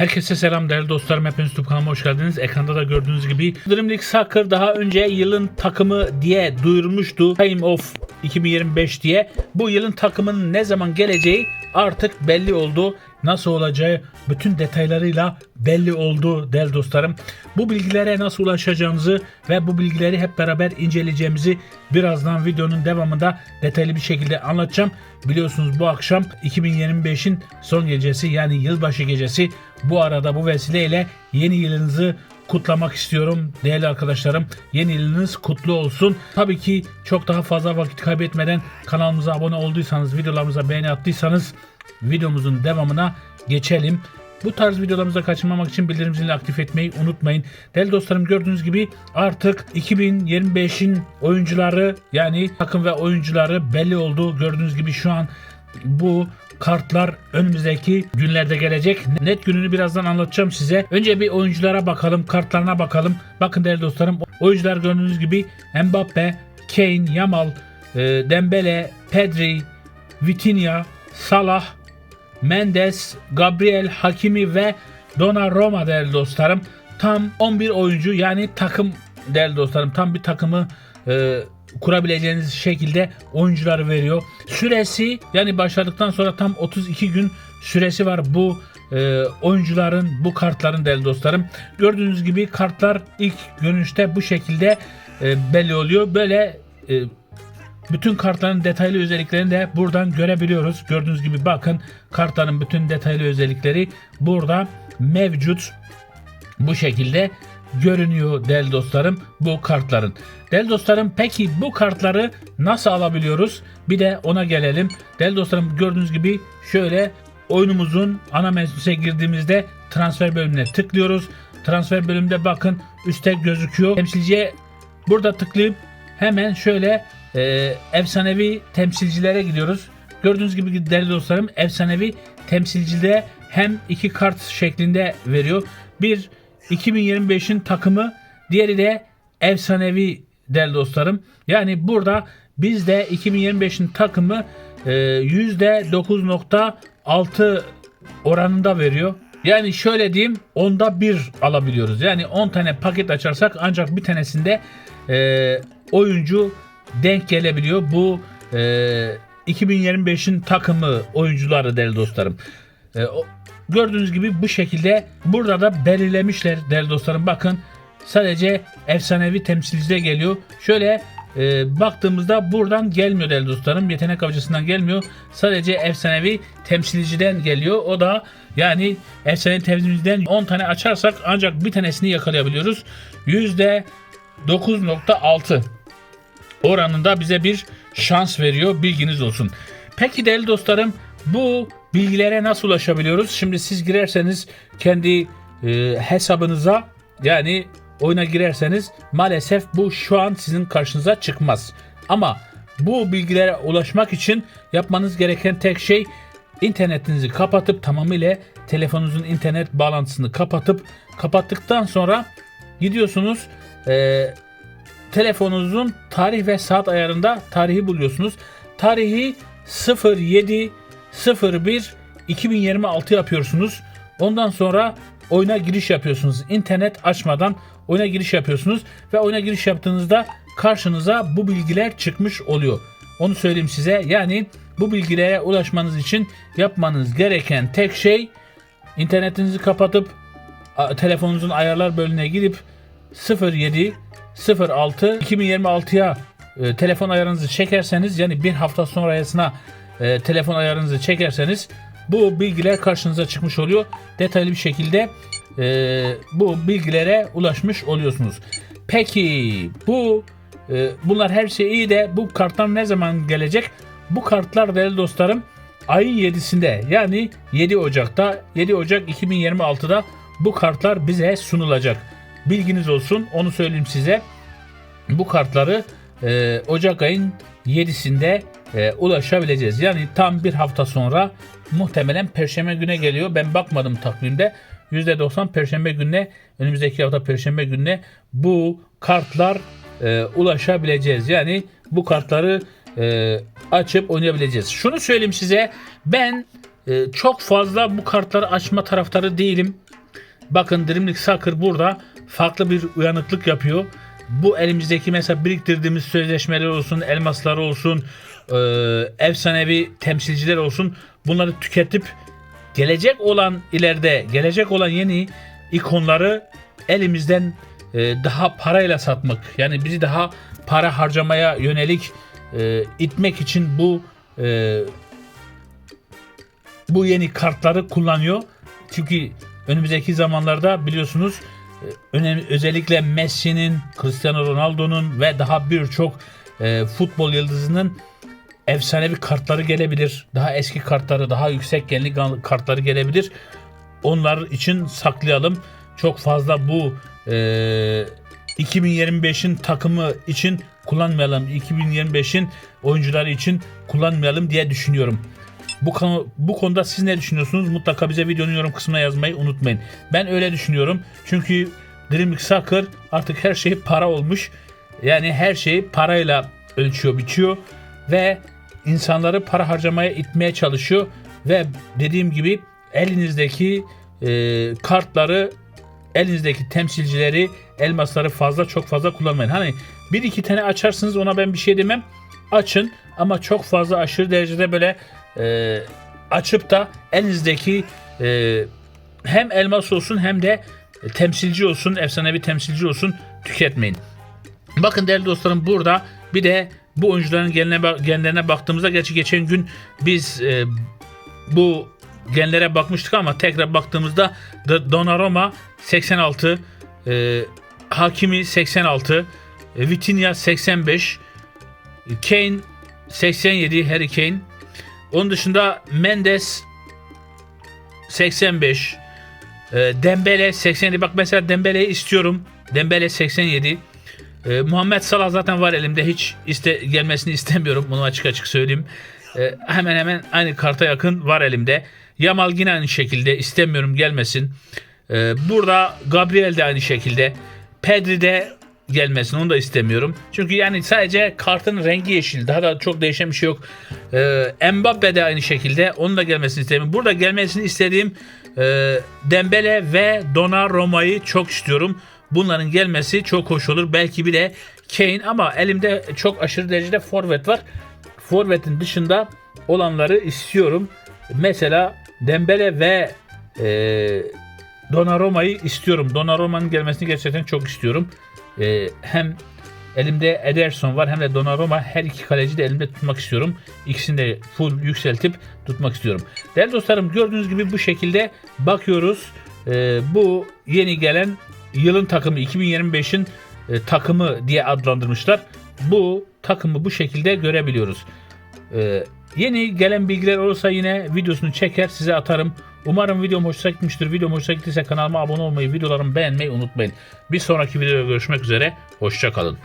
Herkese selam değerli dostlarım. Hepiniz YouTube kanalıma hoş geldiniz. Ekranda da gördüğünüz gibi Dream League Soccer daha önce yılın takımı diye duyurmuştu. Time of 2025 diye. Bu yılın takımının ne zaman geleceği artık belli oldu. Nasıl olacağı bütün detaylarıyla belli oldu değerli dostlarım. Bu bilgilere nasıl ulaşacağımızı ve bu bilgileri hep beraber inceleyeceğimizi birazdan videonun devamında detaylı bir şekilde anlatacağım. Biliyorsunuz bu akşam 2025'in son gecesi yani yılbaşı gecesi. Bu arada bu vesileyle yeni yılınızı kutlamak istiyorum değerli arkadaşlarım. Yeni yılınız kutlu olsun. Tabii ki çok daha fazla vakit kaybetmeden kanalımıza abone olduysanız, videolarımıza beğeni attıysanız videomuzun devamına geçelim. Bu tarz videolarımızı kaçırmamak için bildirim zilini aktif etmeyi unutmayın. Değerli dostlarım gördüğünüz gibi artık 2025'in oyuncuları yani takım ve oyuncuları belli oldu. Gördüğünüz gibi şu an bu kartlar önümüzdeki günlerde gelecek. Net gününü birazdan anlatacağım size. Önce bir oyunculara bakalım, kartlarına bakalım. Bakın değerli dostlarım, oyuncular gördüğünüz gibi Mbappe, Kane, Yamal, e, Dembele, Pedri, Vitinha, Salah, Mendes, Gabriel Hakimi ve Donnarumma değerli dostlarım. Tam 11 oyuncu yani takım değerli dostlarım tam bir takımı e, kurabileceğiniz şekilde oyuncuları veriyor. Süresi yani başladıktan sonra tam 32 gün süresi var bu e, oyuncuların bu kartların değerli dostlarım. Gördüğünüz gibi kartlar ilk görünüşte bu şekilde e, belli oluyor. Böyle e, bütün kartların detaylı özelliklerini de buradan görebiliyoruz. Gördüğünüz gibi bakın kartların bütün detaylı özellikleri burada mevcut. Bu şekilde görünüyor değerli dostlarım bu kartların. Değerli dostlarım peki bu kartları nasıl alabiliyoruz? Bir de ona gelelim. Değerli dostlarım gördüğünüz gibi şöyle oyunumuzun ana menüsüne girdiğimizde transfer bölümüne tıklıyoruz. Transfer bölümünde bakın üstte gözüküyor. Temsilciye burada tıklayıp hemen şöyle e, efsanevi temsilcilere gidiyoruz. Gördüğünüz gibi değerli dostlarım efsanevi temsilcide hem iki kart şeklinde veriyor. Bir 2025'in takımı diğeri de efsanevi değerli dostlarım. Yani burada bizde 2025'in takımı e, %9.6 oranında veriyor. Yani şöyle diyeyim onda bir alabiliyoruz. Yani 10 tane paket açarsak ancak bir tanesinde e, oyuncu denk gelebiliyor. Bu e, 2025'in takımı oyuncuları değerli dostlarım. E, o- gördüğünüz gibi bu şekilde burada da belirlemişler değerli dostlarım. Bakın sadece efsanevi temsilcide geliyor. Şöyle e, baktığımızda buradan gelmiyor değerli dostlarım. Yetenek avcısından gelmiyor. Sadece efsanevi temsilciden geliyor. O da yani efsanevi temsilciden 10 tane açarsak ancak bir tanesini yakalayabiliyoruz. %9.6 oranında bize bir şans veriyor. Bilginiz olsun. Peki değerli dostlarım bu bilgilere nasıl ulaşabiliyoruz? Şimdi siz girerseniz kendi e, hesabınıza yani oyuna girerseniz maalesef bu şu an sizin karşınıza çıkmaz. Ama bu bilgilere ulaşmak için yapmanız gereken tek şey internetinizi kapatıp tamamıyla telefonunuzun internet bağlantısını kapatıp kapattıktan sonra gidiyorsunuz e, telefonunuzun tarih ve saat ayarında tarihi buluyorsunuz. Tarihi 07 01 2026 yapıyorsunuz. Ondan sonra oyuna giriş yapıyorsunuz. İnternet açmadan oyuna giriş yapıyorsunuz ve oyuna giriş yaptığınızda karşınıza bu bilgiler çıkmış oluyor. Onu söyleyeyim size. Yani bu bilgilere ulaşmanız için yapmanız gereken tek şey internetinizi kapatıp telefonunuzun ayarlar bölümüne gidip 07 06 2026'ya e, telefon ayarınızı çekerseniz yani bir hafta sonrasına e, telefon ayarınızı çekerseniz bu bilgiler karşınıza çıkmış oluyor. Detaylı bir şekilde e, bu bilgilere ulaşmış oluyorsunuz. Peki bu e, bunlar her şey iyi de bu kartlar ne zaman gelecek? Bu kartlar değerli dostlarım ayın 7'sinde yani 7 Ocak'ta 7 Ocak 2026'da bu kartlar bize sunulacak. Bilginiz olsun onu söyleyeyim size. Bu kartları e, Ocak ayın 7'sinde e, ulaşabileceğiz. Yani tam bir hafta sonra muhtemelen Perşembe güne geliyor. Ben bakmadım takvimde. %90 Perşembe gününe önümüzdeki hafta Perşembe gününe bu kartlar e, ulaşabileceğiz. Yani bu kartları e, açıp oynayabileceğiz. Şunu söyleyeyim size ben e, çok fazla bu kartları açma taraftarı değilim. Bakın Dream League Soccer burada farklı bir uyanıklık yapıyor. Bu elimizdeki mesela biriktirdiğimiz sözleşmeler olsun, elmaslar olsun, e, efsanevi temsilciler olsun bunları tüketip gelecek olan ileride gelecek olan yeni ikonları elimizden e, daha parayla satmak yani bizi daha para harcamaya yönelik e, itmek için bu e, bu yeni kartları kullanıyor. Çünkü önümüzdeki zamanlarda biliyorsunuz önemli özellikle Messi'nin, Cristiano Ronaldo'nun ve daha birçok e, futbol yıldızının efsanevi kartları gelebilir. Daha eski kartları, daha yüksek genlik kartları gelebilir. Onlar için saklayalım. Çok fazla bu e, 2025'in takımı için kullanmayalım. 2025'in oyuncuları için kullanmayalım diye düşünüyorum. Bu konu bu konuda siz ne düşünüyorsunuz? Mutlaka bize videonun yorum kısmına yazmayı unutmayın. Ben öyle düşünüyorum. Çünkü League Soccer artık her şey para olmuş. Yani her şeyi parayla ölçüyor, biçiyor ve insanları para harcamaya itmeye çalışıyor ve dediğim gibi elinizdeki e, kartları elinizdeki temsilcileri elmasları fazla çok fazla kullanmayın. Hani bir iki tane açarsınız ona ben bir şey demem. Açın ama çok fazla aşırı derecede böyle e, açıp da elinizdeki e, hem elmas olsun hem de temsilci olsun, efsanevi temsilci olsun tüketmeyin. Bakın değerli dostlarım burada bir de bu oyuncuların genlerine, genlerine baktığımızda gerçi geçen gün biz e, bu genlere bakmıştık ama tekrar baktığımızda Donnarumma 86, e, Hakimi 86, e, Vitinha 85, Kane 87, Harry Kane. Onun dışında Mendes 85, e, Dembele 87. Bak mesela Dembele'yi istiyorum. Dembele 87. E, Muhammed Salah zaten var elimde. Hiç iste, gelmesini istemiyorum. Bunu açık açık söyleyeyim. E, hemen hemen aynı karta yakın var elimde. Yamal yine aynı şekilde. istemiyorum gelmesin. E, burada Gabriel de aynı şekilde. Pedri de gelmesin onu da istemiyorum. Çünkü yani sadece kartın rengi yeşil. Daha da çok değişen bir şey yok. Ee, Mbappe de aynı şekilde. Onun da gelmesini istemiyorum. Burada gelmesini istediğim e, Dembele ve Donnarumma'yı çok istiyorum. Bunların gelmesi çok hoş olur. Belki bir de Kane ama elimde çok aşırı derecede forvet var. Forvet'in dışında olanları istiyorum. Mesela Dembele ve e, Donnarumma'yı istiyorum. Donnarumma'nın gelmesini gerçekten çok istiyorum. Ee, hem elimde Ederson var hem de Donnarumma her iki kaleci de elimde tutmak istiyorum. İkisini de full yükseltip tutmak istiyorum. Değerli dostlarım gördüğünüz gibi bu şekilde bakıyoruz. Ee, bu yeni gelen yılın takımı 2025'in e, takımı diye adlandırmışlar. Bu takımı bu şekilde görebiliyoruz. Ee, yeni gelen bilgiler olursa yine videosunu çeker size atarım. Umarım videom hoşuna gitmiştir. Videom hoşuna gittiyse kanalıma abone olmayı, videolarımı beğenmeyi unutmayın. Bir sonraki videoda görüşmek üzere. Hoşçakalın.